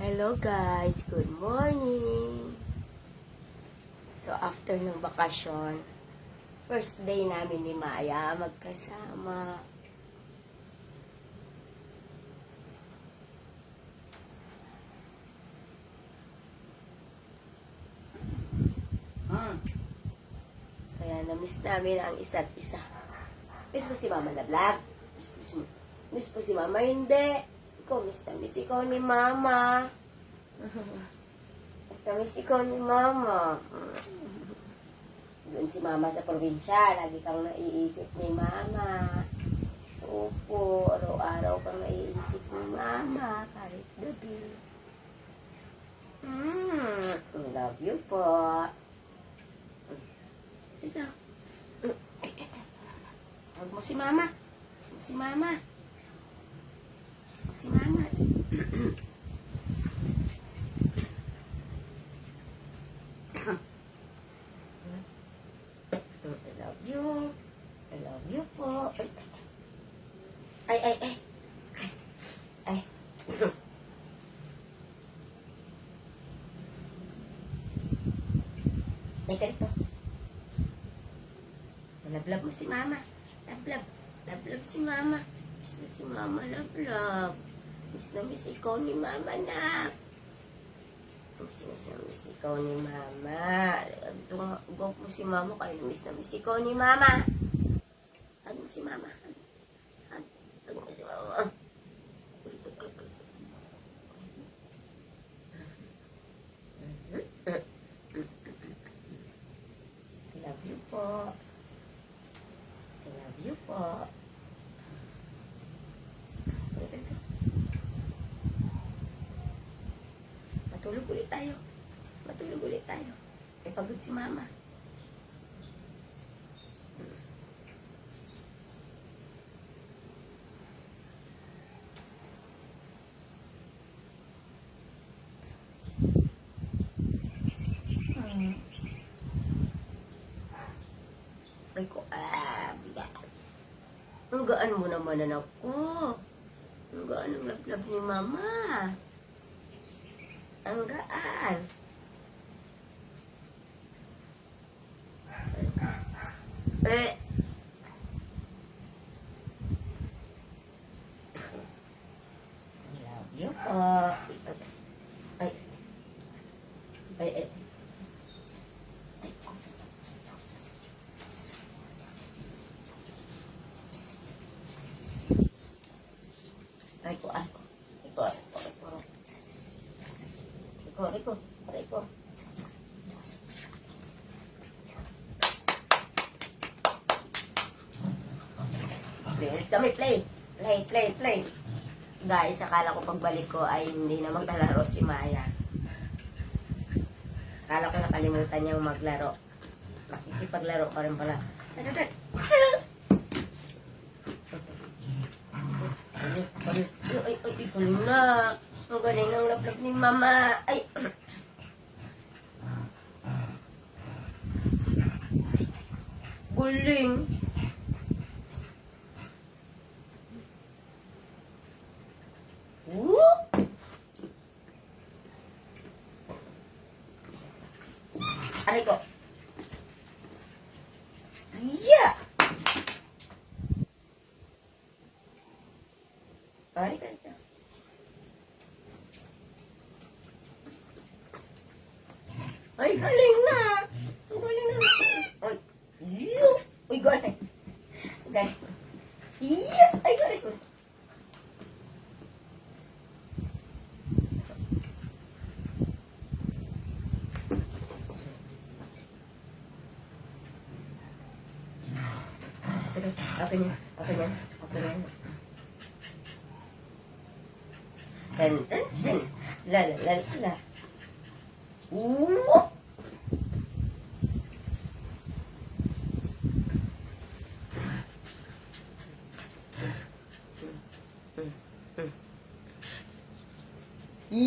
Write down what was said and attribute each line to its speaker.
Speaker 1: Hello guys, good morning. So after ng bakasyon, first day namin ni Maya magkasama.
Speaker 2: Hmm.
Speaker 1: Kaya na-miss namin ang isa't isa. Miss mo si Mama Lablab? Miss po si, miss po si Mama? Hindi. Ikaw, miss miss ikaw ni Mama. miss na miss ikaw ni Mama. Doon si Mama sa probinsya. Lagi kang naiisip ni Mama. Opo, araw-araw kang naiisip ni Mama. Kahit gabi. Mm, love you po. Sige. Huwag mo si Mama. Si Mama. Si Mama. I love you. I love you po. Ay, ay, ay. Ay. Ay. Ay, ganito. Lablab mo si Mama. Lablab. Lablab si Mama. Miss mo si Mama, lablab. Miss na miss ikaw ni Mama na. Miss, miss na miss ikaw ni Mama. Tungok mo si Mama kaya miss na miss ikaw ni Mama. Hag mo si Mama. Hag. Mo si Mama. Love you po. I love you po. Matulog ulit tayo. Matulog ulit tayo. Eh, pagod si mama. Hmm. Ay ko, ah, bigat. Ang gaan mo naman anak ko. Ang gaan ang lablab ni mama. Ang gaan. Eh. I love you po. Ay. Ay, ay. Ay. Ay ko, ay ko. Iko, iko, iko. Iko, iko. Play kami, play. Play, play, play. Guys, akala ko pagbalik ko ay hindi na maglalaro si Maya. Akala ko nakalimutan niyang maglaro. Nakikipaglaro pa rin pala. Ay, ay, ay, galing na. Ang galing ng lablab ni Mama. Ay. Guling. Woo! Aray ko. Yeah! Ay, ganda. Ay, galing na. അപ്പഴേ അപ്പം ഞാൻ അപ്പം ഞാൻ അപ്പഴേ രണ്ട് രണ്ട് ലല ലല ല ഊ ഈ